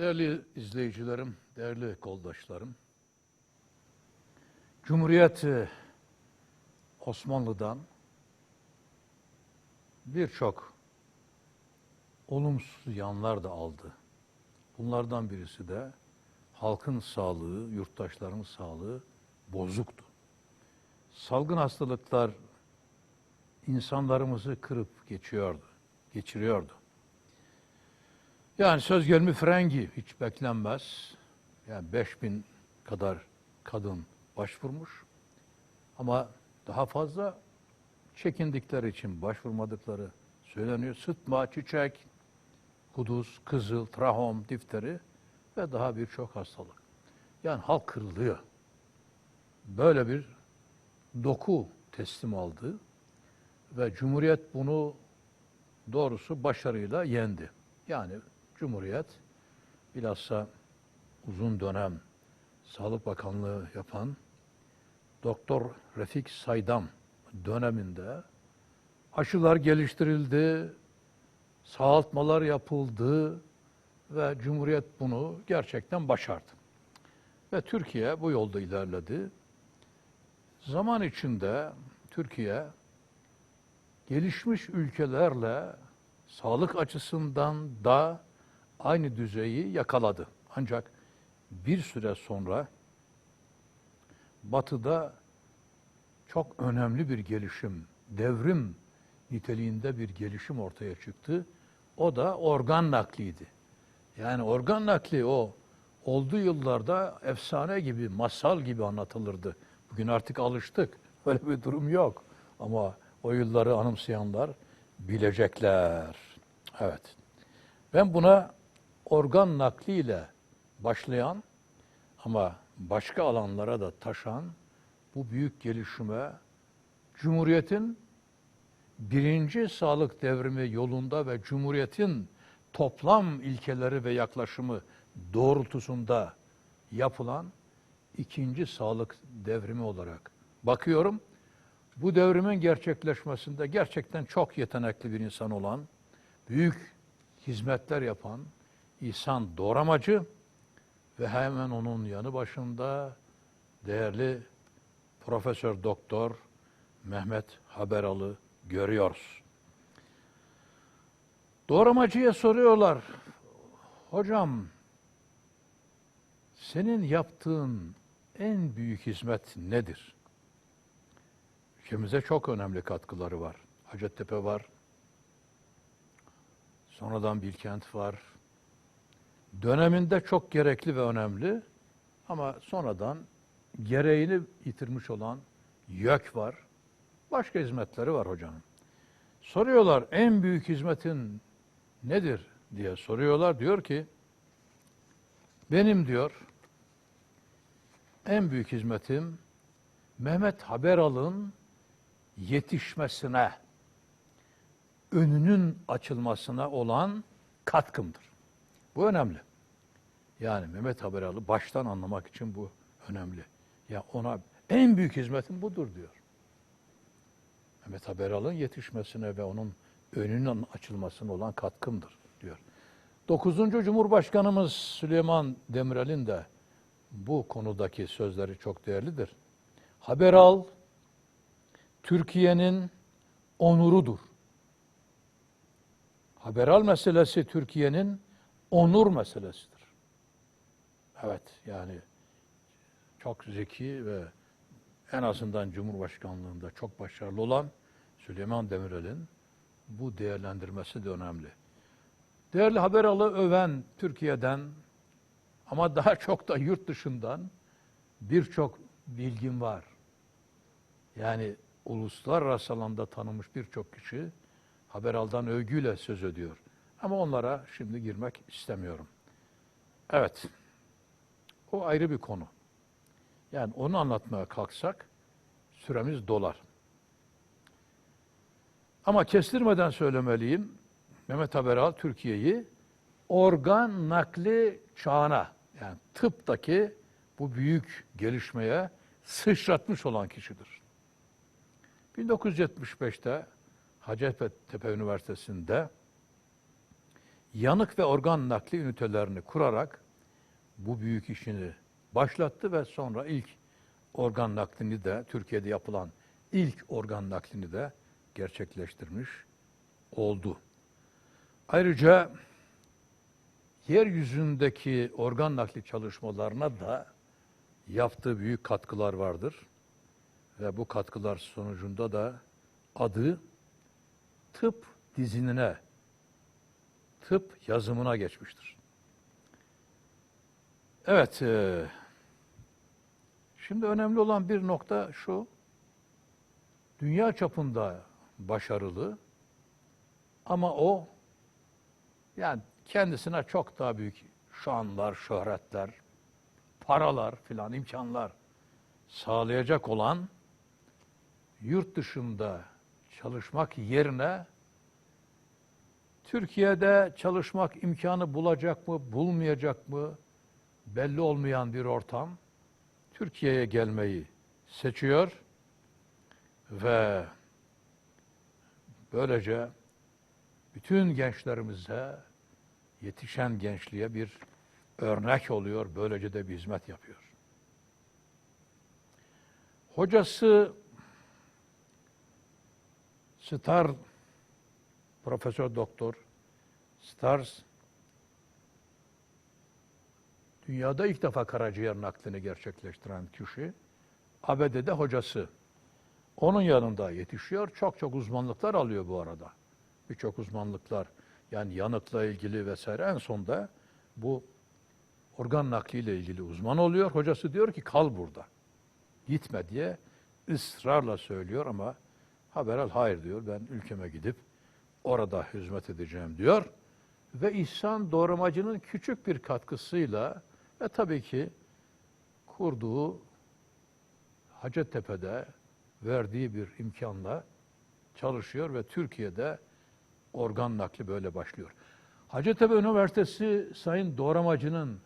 Değerli izleyicilerim, değerli koldaşlarım, Cumhuriyet e, Osmanlı'dan birçok olumsuz yanlar da aldı. Bunlardan birisi de halkın sağlığı, yurttaşların sağlığı bozuktu. Salgın hastalıklar insanlarımızı kırıp geçiyordu, geçiriyordu. Yani söz gelimi frengi hiç beklenmez. Yani 5000 kadar kadın başvurmuş. Ama daha fazla çekindikleri için başvurmadıkları söyleniyor. Sıtma, çiçek, kuduz, kızıl, trahom, difteri ve daha birçok hastalık. Yani halk kırılıyor. Böyle bir doku teslim aldı ve Cumhuriyet bunu doğrusu başarıyla yendi. Yani Cumhuriyet bilhassa uzun dönem Sağlık Bakanlığı yapan Doktor Refik Saydam döneminde aşılar geliştirildi, sağaltmalar yapıldı ve Cumhuriyet bunu gerçekten başardı. Ve Türkiye bu yolda ilerledi. Zaman içinde Türkiye gelişmiş ülkelerle sağlık açısından da aynı düzeyi yakaladı. Ancak bir süre sonra Batı'da çok önemli bir gelişim, devrim niteliğinde bir gelişim ortaya çıktı. O da organ nakliydi. Yani organ nakli o olduğu yıllarda efsane gibi, masal gibi anlatılırdı. Bugün artık alıştık. Öyle bir durum yok. Ama o yılları anımsayanlar bilecekler. Evet. Ben buna organ nakliyle başlayan ama başka alanlara da taşan bu büyük gelişime Cumhuriyet'in birinci sağlık devrimi yolunda ve Cumhuriyet'in toplam ilkeleri ve yaklaşımı doğrultusunda yapılan ikinci sağlık devrimi olarak bakıyorum. Bu devrimin gerçekleşmesinde gerçekten çok yetenekli bir insan olan, büyük hizmetler yapan İhsan Doğramacı ve hemen onun yanı başında değerli Profesör Doktor Mehmet Haberalı görüyoruz. Doğramacıya soruyorlar, hocam senin yaptığın en büyük hizmet nedir? Ülkemize çok önemli katkıları var. Hacettepe var. Sonradan Bilkent var. Döneminde çok gerekli ve önemli ama sonradan gereğini yitirmiş olan YÖK var. Başka hizmetleri var hocanın. Soruyorlar en büyük hizmetin nedir diye soruyorlar. Diyor ki benim diyor en büyük hizmetim Mehmet Haberal'ın yetişmesine, önünün açılmasına olan katkımdır. Bu önemli. Yani Mehmet Haberalı baştan anlamak için bu önemli. Ya ona en büyük hizmetim budur diyor. Mehmet Haberal'ın yetişmesine ve onun önünün açılmasına olan katkımdır diyor. Dokuzuncu Cumhurbaşkanımız Süleyman Demirel'in de bu konudaki sözleri çok değerlidir. Haberal Türkiye'nin onurudur. Haberal meselesi Türkiye'nin onur meselesidir. Evet yani çok zeki ve en azından Cumhurbaşkanlığında çok başarılı olan Süleyman Demirel'in bu değerlendirmesi de önemli. Değerli Haberalı öven Türkiye'den ama daha çok da yurt dışından birçok bilgim var. Yani uluslararası alanda tanınmış birçok kişi Haberal'dan övgüyle söz ediyor. Ama onlara şimdi girmek istemiyorum. Evet, o ayrı bir konu. Yani onu anlatmaya kalksak süremiz dolar. Ama kestirmeden söylemeliyim, Mehmet Haberal Türkiye'yi organ nakli çağına, yani tıptaki bu büyük gelişmeye sıçratmış olan kişidir. 1975'te Hacettepe Üniversitesi'nde yanık ve organ nakli ünitelerini kurarak bu büyük işini başlattı ve sonra ilk organ naklini de Türkiye'de yapılan ilk organ naklini de gerçekleştirmiş oldu. Ayrıca yeryüzündeki organ nakli çalışmalarına da yaptığı büyük katkılar vardır. Ve bu katkılar sonucunda da adı tıp dizinine, tıp yazımına geçmiştir. Evet, e, şimdi önemli olan bir nokta şu, dünya çapında başarılı ama o yani kendisine çok daha büyük şanlar, şöhretler, paralar filan imkanlar sağlayacak olan yurt dışında çalışmak yerine Türkiye'de çalışmak imkanı bulacak mı, bulmayacak mı belli olmayan bir ortam Türkiye'ye gelmeyi seçiyor ve böylece bütün gençlerimize, yetişen gençliğe bir örnek oluyor, böylece de bir hizmet yapıyor. Hocası Star Profesör Doktor Stars dünyada ilk defa karaciğer naklini gerçekleştiren kişi ABD'de hocası. Onun yanında yetişiyor. Çok çok uzmanlıklar alıyor bu arada. Birçok uzmanlıklar yani yanıkla ilgili vesaire en sonda bu organ nakliyle ilgili uzman oluyor. Hocası diyor ki kal burada. Gitme diye ısrarla söylüyor ama Haberal hayır diyor. Ben ülkeme gidip orada hizmet edeceğim diyor. Ve İhsan Doğramacı'nın küçük bir katkısıyla ve tabii ki kurduğu Hacettepe'de verdiği bir imkanla çalışıyor ve Türkiye'de organ nakli böyle başlıyor. Hacettepe Üniversitesi Sayın Doğramacı'nın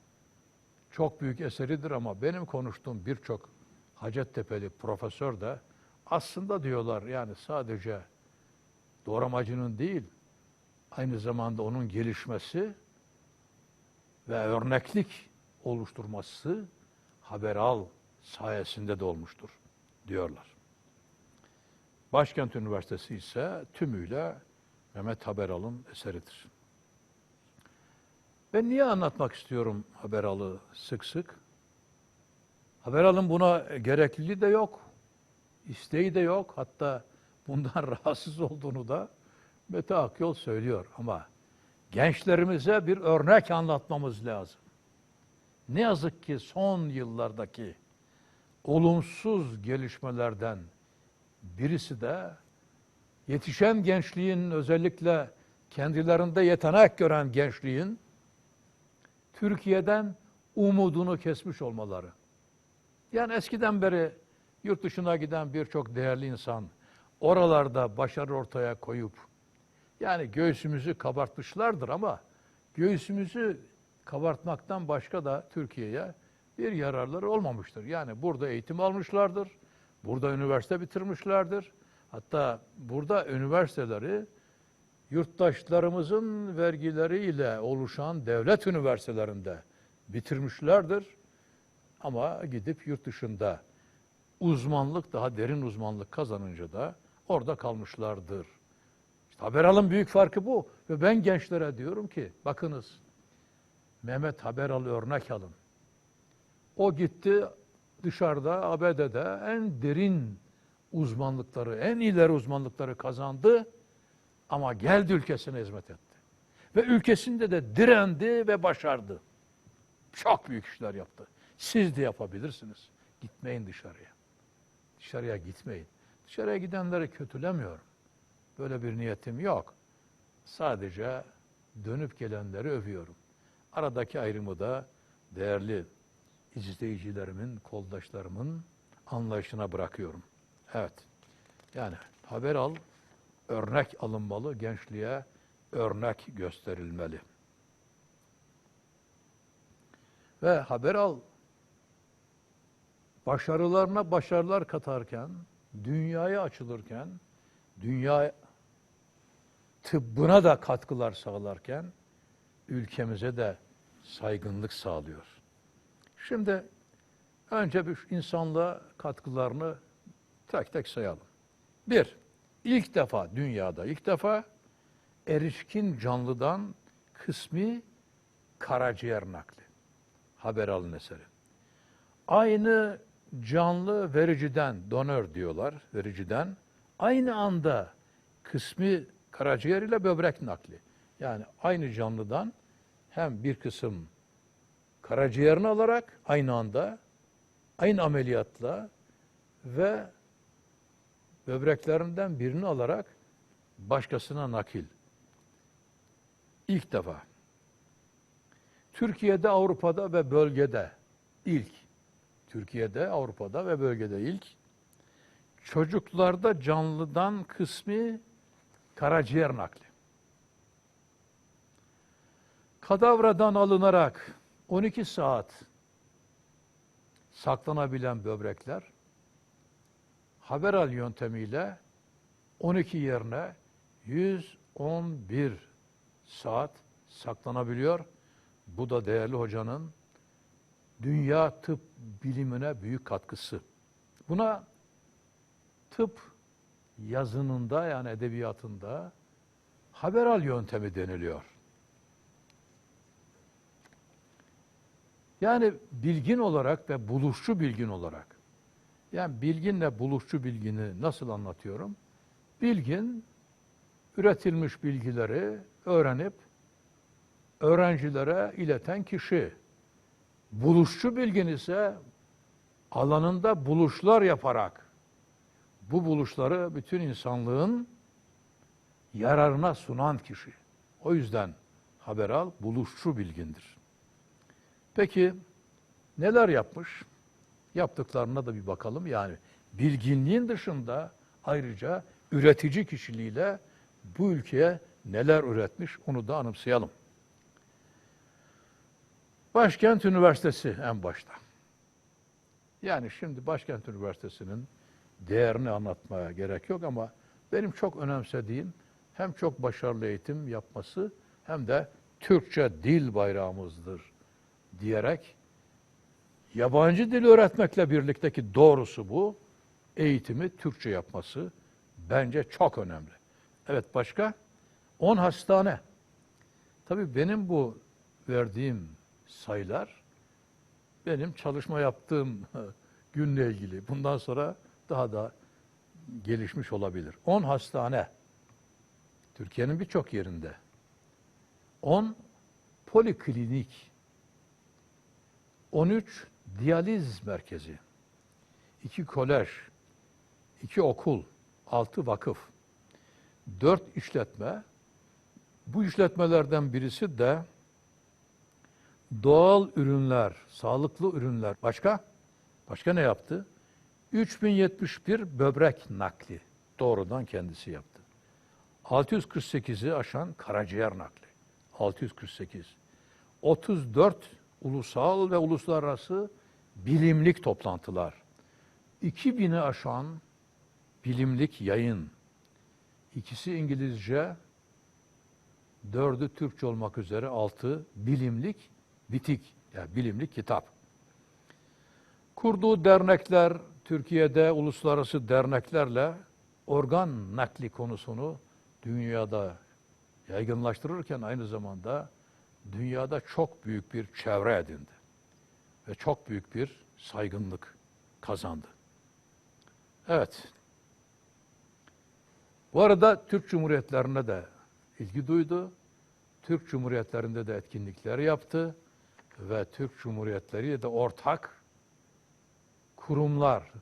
çok büyük eseridir ama benim konuştuğum birçok Hacettepe'li profesör de aslında diyorlar yani sadece doğramacının değil, aynı zamanda onun gelişmesi ve örneklik oluşturması Haberal sayesinde de olmuştur diyorlar. Başkent Üniversitesi ise tümüyle Mehmet Haberal'ın eseridir. Ben niye anlatmak istiyorum Haberal'ı sık sık? Haberal'ın buna gerekliliği de yok isteği de yok. Hatta bundan rahatsız olduğunu da Mete Akyol söylüyor. Ama gençlerimize bir örnek anlatmamız lazım. Ne yazık ki son yıllardaki olumsuz gelişmelerden birisi de yetişen gençliğin özellikle kendilerinde yetenek gören gençliğin Türkiye'den umudunu kesmiş olmaları. Yani eskiden beri Yurt dışına giden birçok değerli insan oralarda başarı ortaya koyup yani göğsümüzü kabartmışlardır ama göğsümüzü kabartmaktan başka da Türkiye'ye bir yararları olmamıştır. Yani burada eğitim almışlardır, burada üniversite bitirmişlerdir. Hatta burada üniversiteleri yurttaşlarımızın vergileriyle oluşan devlet üniversitelerinde bitirmişlerdir. Ama gidip yurt dışında uzmanlık, daha derin uzmanlık kazanınca da orada kalmışlardır. İşte Haberal'ın büyük farkı bu. Ve ben gençlere diyorum ki, bakınız, Mehmet Haberal'ı örnek alın. O gitti dışarıda, ABD'de en derin uzmanlıkları, en ileri uzmanlıkları kazandı ama geldi ülkesine hizmet etti. Ve ülkesinde de direndi ve başardı. Çok büyük işler yaptı. Siz de yapabilirsiniz. Gitmeyin dışarıya. Dışarıya gitmeyin. Dışarıya gidenleri kötülemiyorum. Böyle bir niyetim yok. Sadece dönüp gelenleri övüyorum. Aradaki ayrımı da değerli izleyicilerimin, koldaşlarımın anlayışına bırakıyorum. Evet. Yani haber al, örnek alınmalı, gençliğe örnek gösterilmeli. Ve haber al başarılarına başarılar katarken, dünyaya açılırken, dünya tıbbına da katkılar sağlarken ülkemize de saygınlık sağlıyor. Şimdi önce bir insanlığa katkılarını tek tek sayalım. Bir, ilk defa dünyada ilk defa erişkin canlıdan kısmi karaciğer nakli. Haber alın eseri. Aynı canlı vericiden, donör diyorlar, vericiden aynı anda kısmi karaciğer ile böbrek nakli. Yani aynı canlıdan hem bir kısım karaciğerini alarak aynı anda aynı ameliyatla ve böbreklerinden birini alarak başkasına nakil. İlk defa. Türkiye'de, Avrupa'da ve bölgede ilk. Türkiye'de, Avrupa'da ve bölgede ilk. Çocuklarda canlıdan kısmi karaciğer nakli. Kadavradan alınarak 12 saat saklanabilen böbrekler haber al yöntemiyle 12 yerine 111 saat saklanabiliyor. Bu da değerli hocanın dünya tıp bilimine büyük katkısı. Buna tıp yazınında yani edebiyatında haber al yöntemi deniliyor. Yani bilgin olarak ve buluşçu bilgin olarak. Yani bilginle buluşçu bilgini nasıl anlatıyorum? Bilgin üretilmiş bilgileri öğrenip öğrencilere ileten kişi. Buluşçu bilgin ise alanında buluşlar yaparak bu buluşları bütün insanlığın yararına sunan kişi. O yüzden haber al buluşçu bilgindir. Peki neler yapmış? Yaptıklarına da bir bakalım. Yani bilginliğin dışında ayrıca üretici kişiliğiyle bu ülkeye neler üretmiş onu da anımsayalım. Başkent Üniversitesi en başta. Yani şimdi Başkent Üniversitesi'nin değerini anlatmaya gerek yok ama benim çok önemsediğim hem çok başarılı eğitim yapması hem de Türkçe dil bayrağımızdır diyerek yabancı dil öğretmekle birlikteki doğrusu bu. Eğitimi Türkçe yapması bence çok önemli. Evet başka? 10 hastane. Tabii benim bu verdiğim sayılar benim çalışma yaptığım günle ilgili. Bundan sonra daha da gelişmiş olabilir. 10 hastane. Türkiye'nin birçok yerinde. 10 poliklinik. 13 diyaliz merkezi. 2 kolej. 2 okul. 6 vakıf. 4 işletme. Bu işletmelerden birisi de doğal ürünler, sağlıklı ürünler. Başka? Başka ne yaptı? 3071 böbrek nakli doğrudan kendisi yaptı. 648'i aşan karaciğer nakli. 648. 34 ulusal ve uluslararası bilimlik toplantılar. 2000'i aşan bilimlik yayın. İkisi İngilizce, dördü Türkçe olmak üzere altı bilimlik bitik, yani bilimlik kitap. Kurduğu dernekler, Türkiye'de uluslararası derneklerle organ nakli konusunu dünyada yaygınlaştırırken aynı zamanda dünyada çok büyük bir çevre edindi. Ve çok büyük bir saygınlık kazandı. Evet. Bu arada Türk Cumhuriyetlerine de ilgi duydu. Türk Cumhuriyetlerinde de etkinlikler yaptı ve Türk Cumhuriyetleri de ortak kurumlar,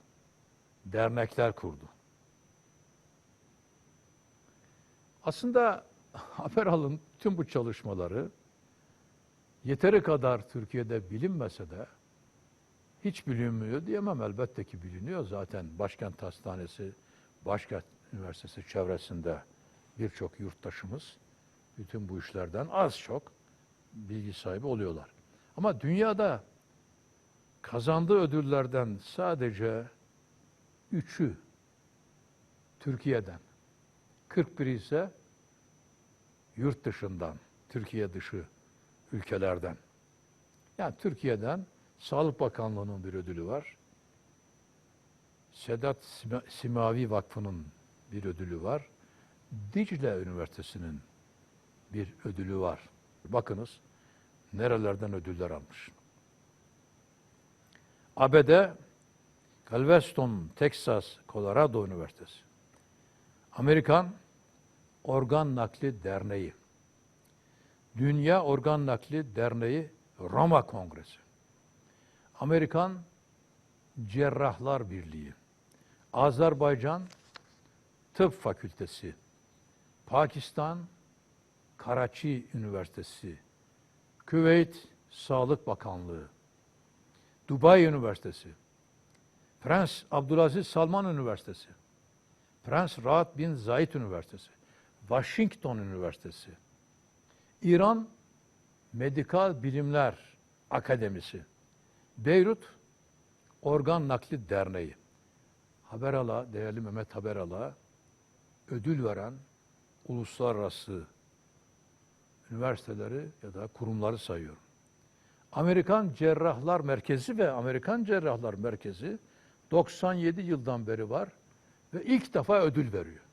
dernekler kurdu. Aslında haber tüm bu çalışmaları yeteri kadar Türkiye'de bilinmese de hiç bilinmiyor diyemem elbette ki biliniyor. Zaten Başkent Hastanesi, Başkent Üniversitesi çevresinde birçok yurttaşımız bütün bu işlerden az çok bilgi sahibi oluyorlar. Ama dünyada kazandığı ödüllerden sadece üçü Türkiye'den, 41 ise yurt dışından, Türkiye dışı ülkelerden. Yani Türkiye'den Sağlık Bakanlığı'nın bir ödülü var. Sedat Sima- Simavi Vakfı'nın bir ödülü var. Dicle Üniversitesi'nin bir ödülü var. Bakınız nerelerden ödüller almış. ABD Galveston, Texas, Colorado Üniversitesi. Amerikan Organ Nakli Derneği. Dünya Organ Nakli Derneği Roma Kongresi. Amerikan Cerrahlar Birliği. Azerbaycan Tıp Fakültesi. Pakistan Karachi Üniversitesi. Küveyt Sağlık Bakanlığı. Dubai Üniversitesi. Prens Abdülaziz Salman Üniversitesi. Prens Rahat bin Zayed Üniversitesi. Washington Üniversitesi. İran Medikal Bilimler Akademisi. Beyrut Organ Nakli Derneği. Haberala, değerli Mehmet Haberala ödül veren uluslararası üniversiteleri ya da kurumları sayıyorum. Amerikan Cerrahlar Merkezi ve Amerikan Cerrahlar Merkezi 97 yıldan beri var ve ilk defa ödül veriyor.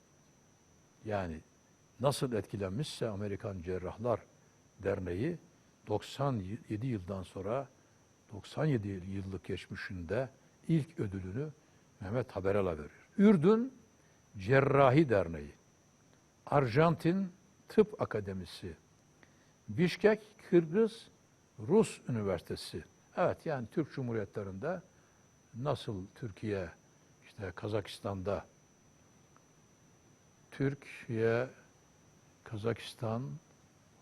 Yani nasıl etkilenmişse Amerikan Cerrahlar Derneği 97 yıldan sonra 97 yıllık geçmişinde ilk ödülünü Mehmet Haberal'a veriyor. Ürdün Cerrahi Derneği, Arjantin Tıp Akademisi, Bişkek Kırgız Rus Üniversitesi. Evet yani Türk Cumhuriyetlerinde nasıl Türkiye işte Kazakistan'da Türkiye Kazakistan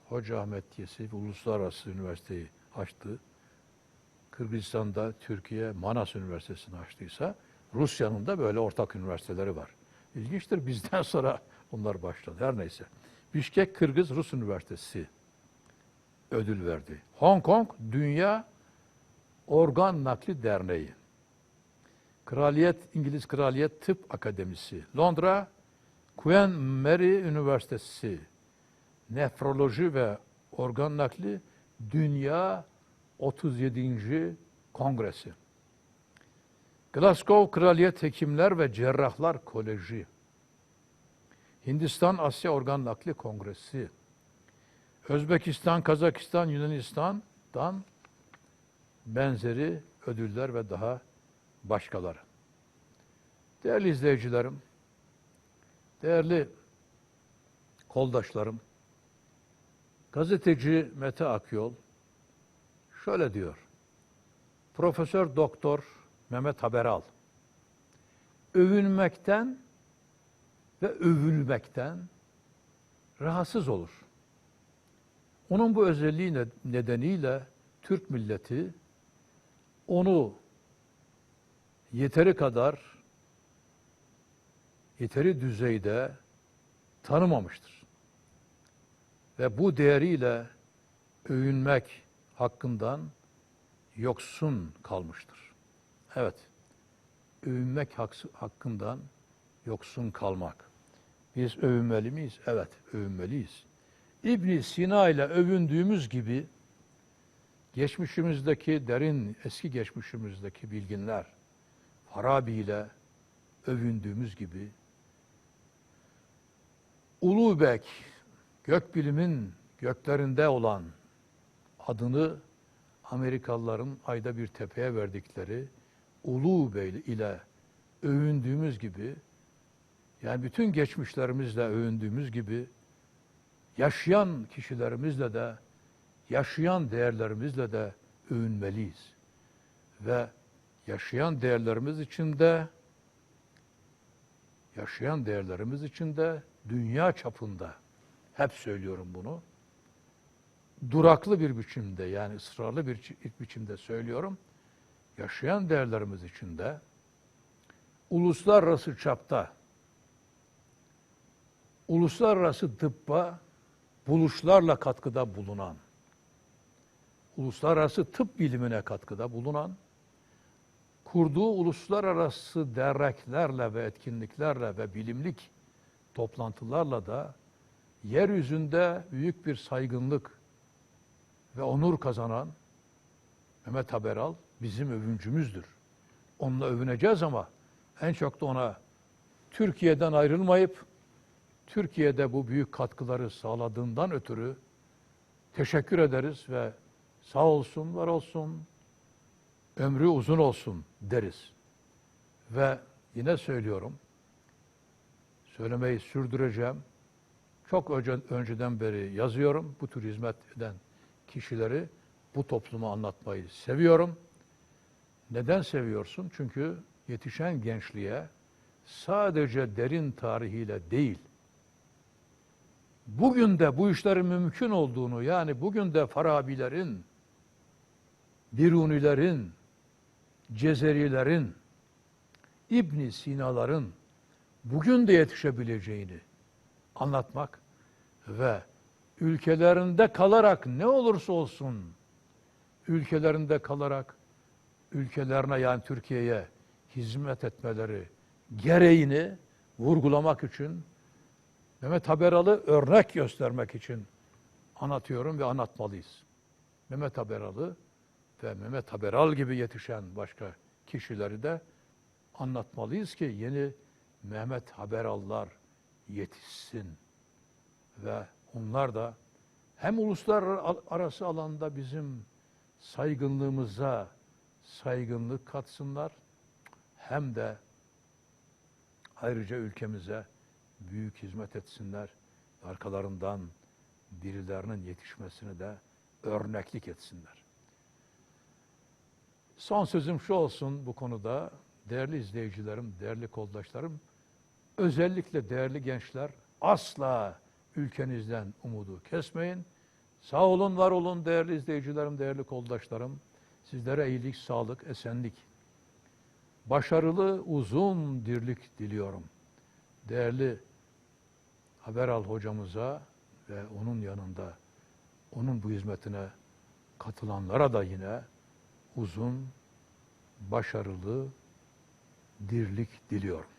Hoca Ahmetiyesi Uluslararası Üniversiteyi açtı. Kırgızistan'da Türkiye Manas Üniversitesi'ni açtıysa Rusya'nın da böyle ortak üniversiteleri var. İlginçtir bizden sonra onlar başladı. Her neyse. Bişkek Kırgız Rus Üniversitesi ödül verdi. Hong Kong Dünya Organ Nakli Derneği. Kraliyet İngiliz Kraliyet Tıp Akademisi. Londra Queen Mary Üniversitesi. Nefroloji ve Organ Nakli Dünya 37. Kongresi. Glasgow Kraliyet Hekimler ve Cerrahlar Koleji. Hindistan Asya Organ Nakli Kongresi. Özbekistan, Kazakistan, Yunanistan'dan benzeri ödüller ve daha başkaları. Değerli izleyicilerim, değerli koldaşlarım, gazeteci Mete Akyol şöyle diyor. Profesör Doktor Mehmet Haberal övünmekten ve övülmekten rahatsız olur. Onun bu özelliği ne- nedeniyle Türk milleti onu yeteri kadar yeteri düzeyde tanımamıştır. Ve bu değeriyle övünmek hakkından yoksun kalmıştır. Evet, övünmek hakkından yoksun kalmak. Biz övünmeli miyiz? Evet, övünmeliyiz. İbn Sina ile övündüğümüz gibi geçmişimizdeki derin eski geçmişimizdeki bilginler Farabi ile övündüğümüz gibi Ulubek gökbilimin göklerinde olan adını Amerikalıların ayda bir tepeye verdikleri Ulubey ile övündüğümüz gibi yani bütün geçmişlerimizle övündüğümüz gibi yaşayan kişilerimizle de yaşayan değerlerimizle de övünmeliyiz. Ve yaşayan değerlerimiz içinde yaşayan değerlerimiz içinde dünya çapında hep söylüyorum bunu. Duraklı bir biçimde yani ısrarlı bir çi- biçimde söylüyorum. Yaşayan değerlerimiz içinde uluslararası çapta uluslararası tıbba buluşlarla katkıda bulunan, uluslararası tıp bilimine katkıda bulunan, kurduğu uluslararası derneklerle ve etkinliklerle ve bilimlik toplantılarla da yeryüzünde büyük bir saygınlık ve onur kazanan Mehmet Haberal bizim övüncümüzdür. Onunla övüneceğiz ama en çok da ona Türkiye'den ayrılmayıp Türkiye'de bu büyük katkıları sağladığından ötürü teşekkür ederiz ve sağ olsun, var olsun, ömrü uzun olsun deriz. Ve yine söylüyorum, söylemeyi sürdüreceğim. Çok önce, önceden beri yazıyorum. Bu tür hizmet eden kişileri bu topluma anlatmayı seviyorum. Neden seviyorsun? Çünkü yetişen gençliğe sadece derin tarihiyle değil, bugün de bu işlerin mümkün olduğunu yani bugün de Farabilerin, Birunilerin, Cezerilerin, İbn Sinaların bugün de yetişebileceğini anlatmak ve ülkelerinde kalarak ne olursa olsun ülkelerinde kalarak ülkelerine yani Türkiye'ye hizmet etmeleri gereğini vurgulamak için Mehmet Haberalı örnek göstermek için anlatıyorum ve anlatmalıyız. Mehmet Haberalı ve Mehmet Haberal gibi yetişen başka kişileri de anlatmalıyız ki yeni Mehmet Haberallar yetişsin ve onlar da hem uluslararası alanda bizim saygınlığımıza saygınlık katsınlar hem de ayrıca ülkemize büyük hizmet etsinler. Arkalarından birilerinin yetişmesini de örneklik etsinler. Son sözüm şu olsun bu konuda. Değerli izleyicilerim, değerli koldaşlarım, özellikle değerli gençler asla ülkenizden umudu kesmeyin. Sağ olun, var olun değerli izleyicilerim, değerli koldaşlarım. Sizlere iyilik, sağlık, esenlik, başarılı, uzun dirlik diliyorum. Değerli Haberal hocamıza ve onun yanında onun bu hizmetine katılanlara da yine uzun, başarılı dirlik diliyorum.